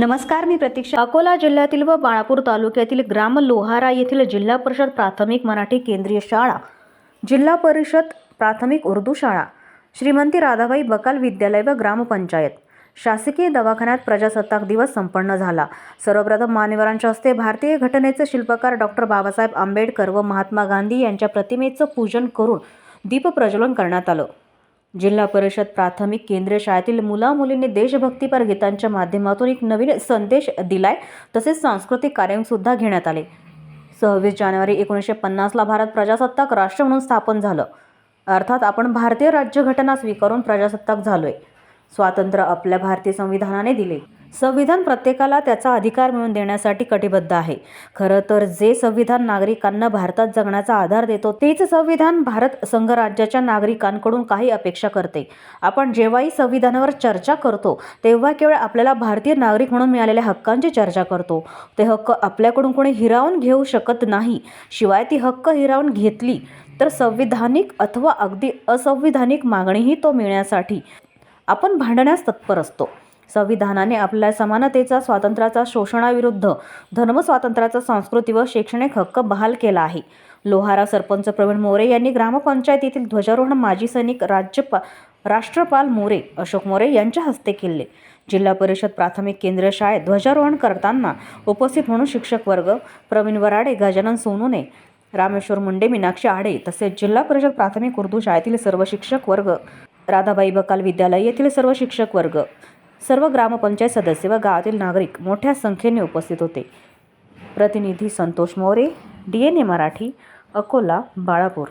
नमस्कार मी प्रतीक्षा. अकोला जिल्ह्यातील व बाळापूर तालुक्यातील ग्राम लोहारा येथील जिल्हा परिषद प्राथमिक मराठी केंद्रीय शाळा जिल्हा परिषद प्राथमिक उर्दू शाळा श्रीमंती राधाबाई बकाल विद्यालय व ग्रामपंचायत शासकीय दवाखान्यात प्रजासत्ताक दिवस संपन्न झाला. सर्वप्रथम मान्यवरांच्या हस्ते भारतीय घटनेचे शिल्पकार डॉक्टर बाबासाहेब आंबेडकर व महात्मा गांधी यांच्या प्रतिमेचं पूजन करून दीपप्रज्वलन करण्यात आलं. जिल्हा परिषद प्राथमिक केंद्रीय शाळेतील मुला मुलींनी देशभक्तीपर गीतांच्या माध्यमातून एक नवीन संदेश दिलाय. तसेच सांस्कृतिक कार्यक्रमसुद्धा घेण्यात आले. सव्वीस जानेवारी एकोणीसशे पन्नासला भारत प्रजासत्ताक राष्ट्र म्हणून स्थापन झालं. अर्थात आपण भारतीय राज्यघटना स्वीकारून प्रजासत्ताक झालोय. स्वातंत्र्य आपल्या भारतीय संविधानाने दिले. संविधान प्रत्येकाला त्याचा अधिकार मिळवून देण्यासाठी कटिबद्ध आहे. खरं तर जे संविधान नागरिकांना भारतात जगण्याचा आधार देतो तेच संविधान भारत संघराज्याच्या नागरिकांकडून काही अपेक्षा करते. आपण जेव्हाही संविधानावर चर्चा करतो तेव्हा केवळ आपल्याला भारतीय नागरिक म्हणून मिळालेल्या हक्कांची चर्चा करतो. ते हक्क आपल्याकडून कोणी हिरावून घेऊ शकत नाही. शिवाय ती हक्क हिरावून घेतली तर संविधानिक अथवा अगदी असंविधानिक मागणीही तो मिळण्यासाठी आपण भांडण्यास तत्पर असतो. संविधानाने आपल्या समानतेचा स्वातंत्र्याचा शोषणाविरुद्ध धर्मस्वातंत्र्याचा सांस्कृतिक व शैक्षणिक हक्क बहाल केला आहे. लोहारा सरपंच प्रवीण मोरे यांनी ग्रामपंचायतीतील ध्वजारोहण माजी सैनिक राज्यपा राष्ट्रपाल मोरे अशोक मोरे यांच्या हस्ते केले. जिल्हा परिषद प्राथमिक केंद्रीय शाळेत ध्वजारोहण करताना उपस्थित म्हणून शिक्षक वर्ग प्रवीण वराडे गजानन सोनूने रामेश्वर मुंडे मीनाक्षी आडे तसेच जिल्हा परिषद प्राथमिक उर्दू शाळेतील सर्व शिक्षक वर्ग राधाबाई बकाल विद्यालय येथील सर्व शिक्षक वर्ग सर्व ग्रामपंचायत सदस्य व गावातील नागरिक मोठ्या संख्येने उपस्थित होते. प्रतिनिधी Santosh More D N A Marathi Akola Balapur.